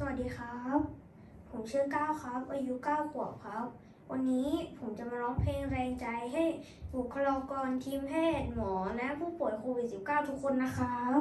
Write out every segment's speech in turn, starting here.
สวัสดีครับ ผมชื่อก้าวครับ อายุเก้าขวบครับ วันนี้ผมจะมาร้องเพลงแรงใจให้บุคลากรทีมแพทย์หมอและผู้ป่วยโควิด -19 ทุกคนนะครับ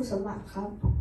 ุณสมบัติครับ